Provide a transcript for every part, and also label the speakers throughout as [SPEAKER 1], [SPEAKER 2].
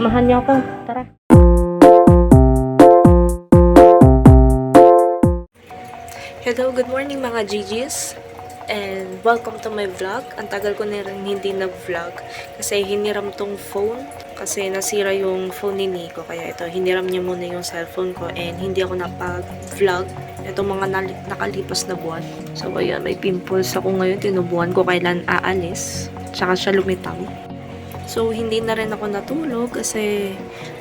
[SPEAKER 1] samahan niyo ako. Tara. Hello, good morning mga GGs. And welcome to my vlog. Ang tagal ko na rin hindi nag-vlog kasi hiniram tong phone kasi nasira yung phone ni Nico. Kaya ito, hiniram niya muna yung cellphone ko and hindi ako napag-vlog itong mga nakalipas na buwan. So, ayan, may pimples ako ngayon. Tinubuan ko kailan aalis. Tsaka siya lumitaw. So, hindi na rin ako natulog kasi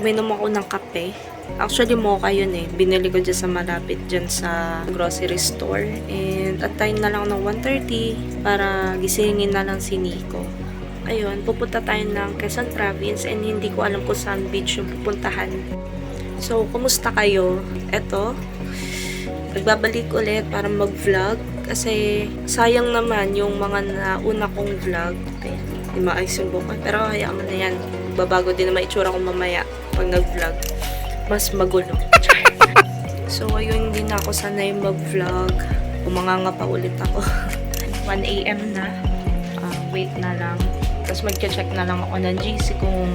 [SPEAKER 1] uminom ako ng kape. Actually, mocha yun eh. Binili ko dyan sa malapit dyan sa grocery store. And at time na lang ng 1.30 para gisingin na lang si Nico. Ayun, pupunta tayo ng Quezon Province and hindi ko alam kung saan beach yung pupuntahan. So, kumusta kayo? Eto, nagbabalik ulit para mag-vlog kasi sayang naman yung mga nauna kong vlog. Ayan, di maayos yung buka. Pero hayaan mo na yan. Babago din naman itsura ko mamaya pag nag-vlog. Mas magulo. So, ayun, hindi na ako sanay mag-vlog. Umanganga pa ulit ako. 1 a.m. na. Ah, wait na lang. Tapos magcha-check na lang ako ng GC kung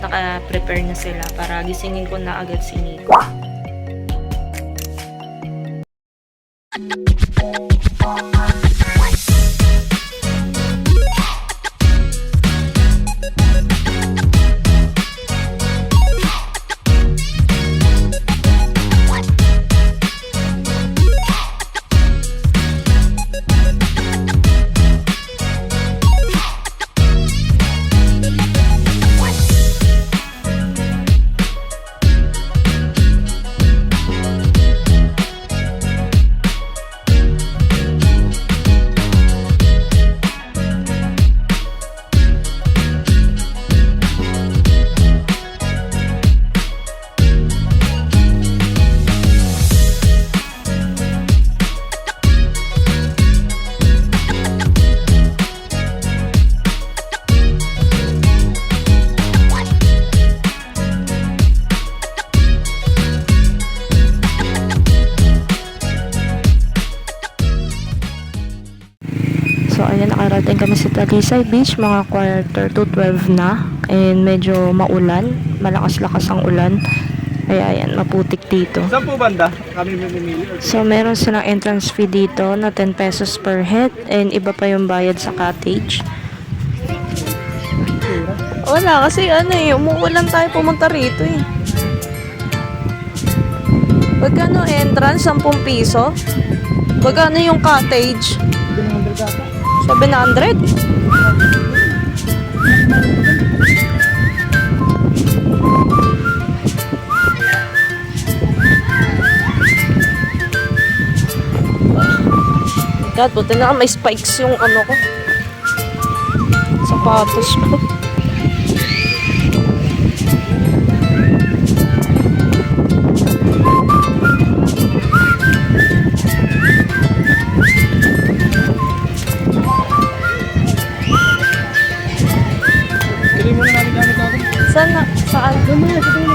[SPEAKER 1] naka-prepare na sila para gisingin ko na agad si Nico. So, Talisay Beach, mga quarter to 12 na. And medyo maulan, malakas-lakas ang ulan. Kaya ayan, maputik dito.
[SPEAKER 2] Saan po banda? Kami mamimili.
[SPEAKER 1] So, meron silang entrance fee dito na 10 pesos per head and iba pa yung bayad sa cottage. Wala, kasi ano eh, umuulan tayo pumunta rito eh. Pagkano entrance, 10 piso? Pagkano yung cottage? 700? God, buti na may spikes yung ano ko. Sapatos ko. Saan na? Saan? Diyan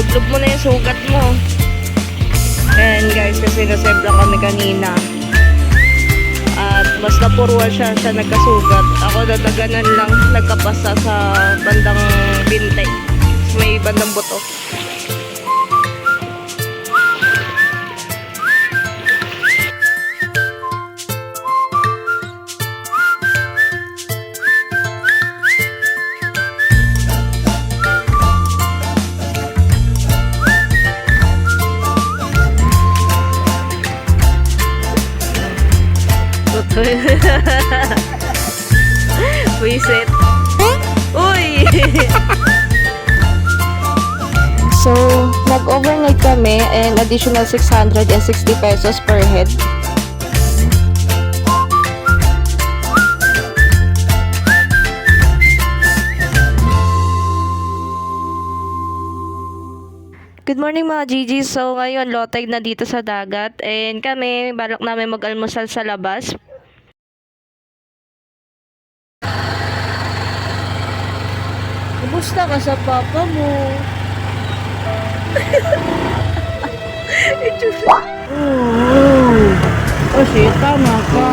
[SPEAKER 1] Lublog mo na yung sugat mo. Ayan guys, kasi nasave kami kanina. At Basta purwa siya, siya nagkasugat. Ako dadaganan lang, nagkapasa sa bandang binte. May bandang buto. Wisit. Uy! so, nag-overnight kami and additional 660 pesos per head. Good morning mga Gigi. So ngayon tide na dito sa dagat and kami balak namin mag-almusal sa labas. Kumusta ka sa papa mo?
[SPEAKER 2] Oo. Kasi tama ka.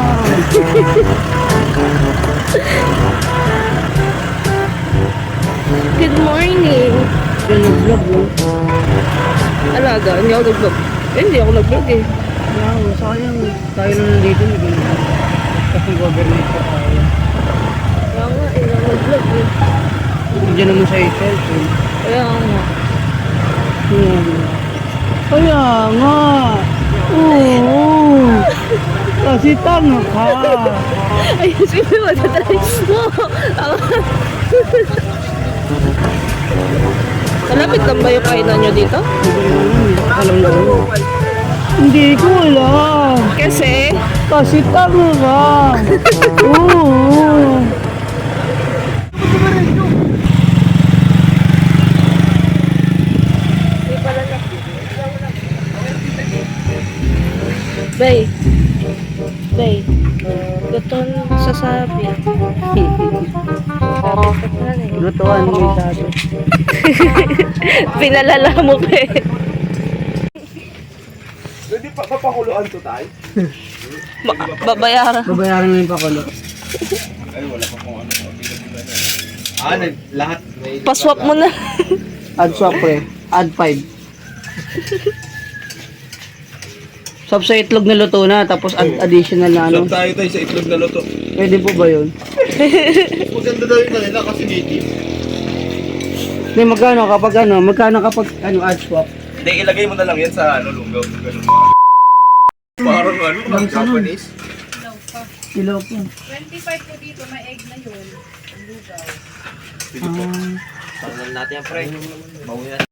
[SPEAKER 1] Good morning.
[SPEAKER 2] Yan ang vlog mo.
[SPEAKER 1] Alaga, hindi ako nag-vlog. Eh, hindi ako nag-vlog eh.
[SPEAKER 2] Wow, sayang. Tayo na nandito. Hindi ko. Kasi government ka tayo.
[SPEAKER 1] Kaya nga, eh, nag-vlog eh.
[SPEAKER 2] Diyan naman sa cellphone.
[SPEAKER 1] Kaya nga.
[SPEAKER 2] Kaya nga. Kaya nga. Oo. Kasi tama ka.
[SPEAKER 1] Ay, sige mo, tatry mo. Malapit lang ba yung kainan nyo dito?
[SPEAKER 2] Alam na. Hindi ko alam.
[SPEAKER 1] Kasi,
[SPEAKER 2] Kasi tama ka. Oo.
[SPEAKER 1] Bay. Bay. Guton sasabi. Sabi na.
[SPEAKER 2] Lutuan mo yung tato.
[SPEAKER 1] Pinalala mo pa eh.
[SPEAKER 3] Pwede pa papakuluan to tayo?
[SPEAKER 1] Babayaran.
[SPEAKER 2] Babayaran mo yung pakulo.
[SPEAKER 3] Ay, wala pa kung ano. Ah, nag, lahat.
[SPEAKER 1] Paswap mo na.
[SPEAKER 2] Add swap pre. Add 5. Swap sa itlog na luto na, tapos add additional na ano.
[SPEAKER 3] Swap tayo tayo sa itlog na luto.
[SPEAKER 2] Pwede po ba yun?
[SPEAKER 3] Maganda daw yung kanila kasi native.
[SPEAKER 2] Hindi, magkano kapag ano, magkano kapag ano, add swap?
[SPEAKER 3] Hindi, ilagay mo na lang yan sa ano, lunggaw. Ganun. Parang ano, mga Japanese.
[SPEAKER 2] Kilo po.
[SPEAKER 4] 25 po dito, may egg na yun.
[SPEAKER 2] Ah,
[SPEAKER 3] Tangan natin yan, pre. Mauwi na.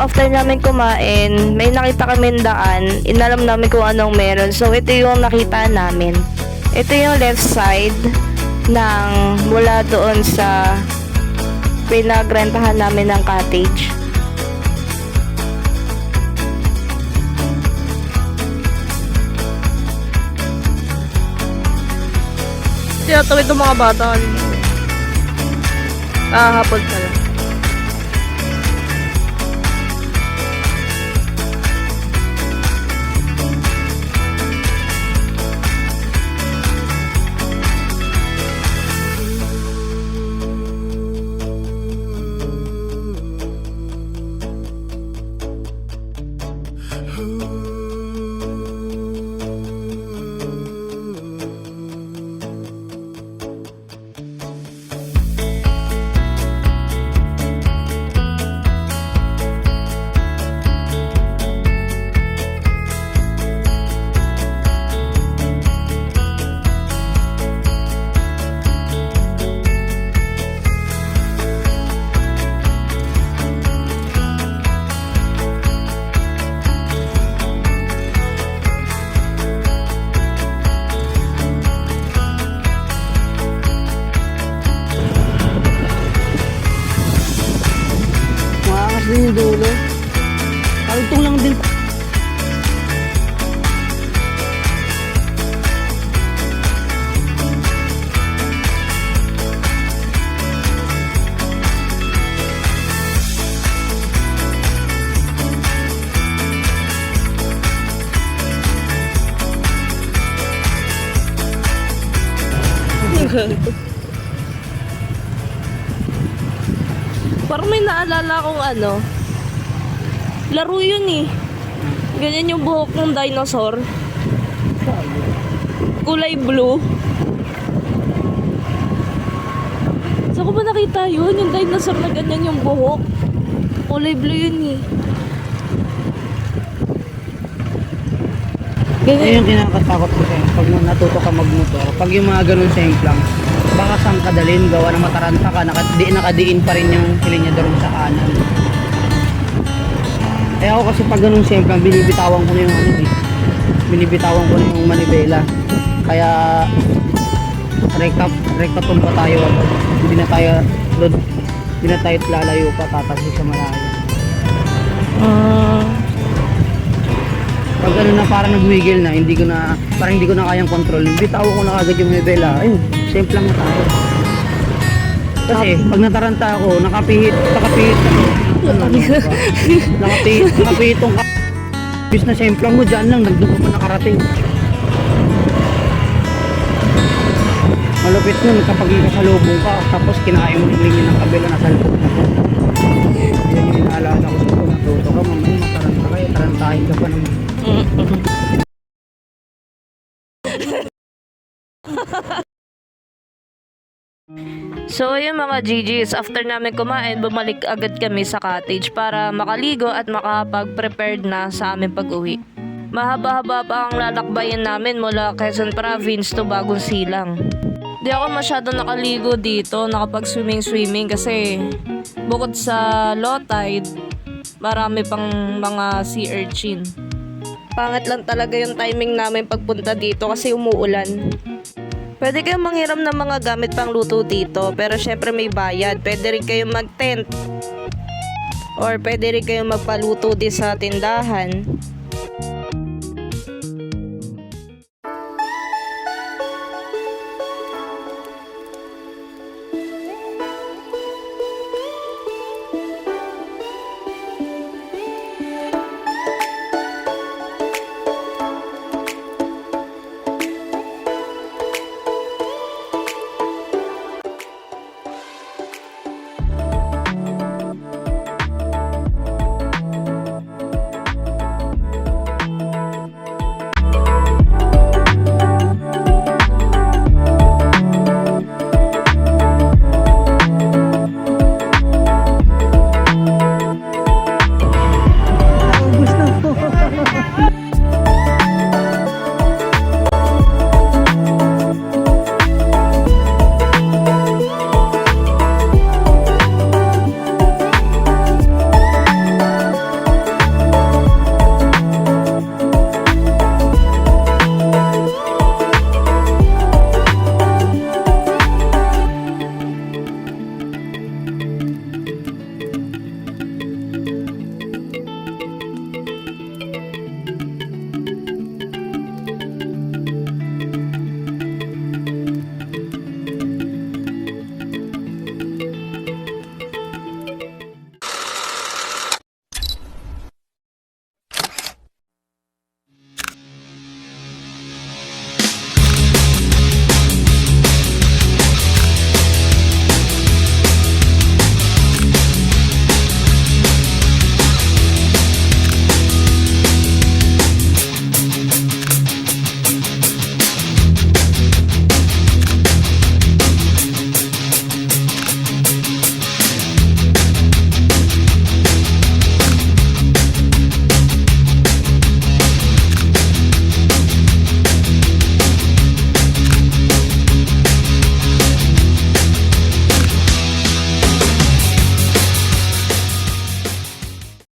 [SPEAKER 1] After namin kumain, may nakita kami daan. Inalam namin kung anong meron. So, ito yung nakita namin. Ito yung left side ng mula doon sa pinagrentahan namin ng cottage. Tinatawid ng mga bata. Ah, hapon pala. Naalala akong ano. Laro yun eh. Ganyan yung buhok ng dinosaur. Kulay blue. Saan ko ba nakita yun? Yung dinosaur na ganyan yung buhok. Kulay blue yun eh.
[SPEAKER 2] Ayun
[SPEAKER 1] Ganyan.
[SPEAKER 2] yung kinakatakot ko sa'yo. Pag natuto ka magmotor, pag yung mga ganun semplang, baka saan ka dalhin, gawa na mataranta ka, naka, di, nakadiin pa rin yung silinyador mo sa kanan. Eh ako kasi pag ganun semplang, binibitawan ko na yung ano eh. Binibitawan ko na yung manibela. Kaya, rekta, rekta tumba tayo agad. Hindi na tayo, load, hindi na tayo lalayo pa, tatasik sa malayo.
[SPEAKER 1] Ah.
[SPEAKER 2] Pag ano na parang nagwigil na, hindi ko na, parang hindi ko na kayang control. Bitawan ko na agad yung nivela. Ayun, simple lang tayo. Kasi pag nataranta ako, nakapihit, nakapihit ako. Nakapihit, nakapihit tong ka... Bis na semplang mo, dyan lang, nagdugo pa nakarating. Malupit nun kapag nakasalubong ka, tapos kinain mo yung linya ng kabila na po. Yan yung inaalala ko sa kung natuto ka, mamaya mataranta kayo, tarantahin ka pa naman.
[SPEAKER 1] So ayun mga GGs, after namin kumain, bumalik agad kami sa cottage para makaligo at makapag-prepared na sa aming pag-uwi. Mahaba-haba pa ang lalakbayin namin mula Quezon Province to Bagong Silang. Di ako masyado nakaligo dito, nakapag-swimming-swimming kasi bukod sa low tide, marami pang mga sea urchin. Pangit lang talaga yung timing namin pagpunta dito kasi umuulan. Pwede kayong manghiram ng mga gamit pang luto dito, pero syempre may bayad. Pwede rin kayong mag-tent. Or pwede rin kayong magpaluto din sa tindahan.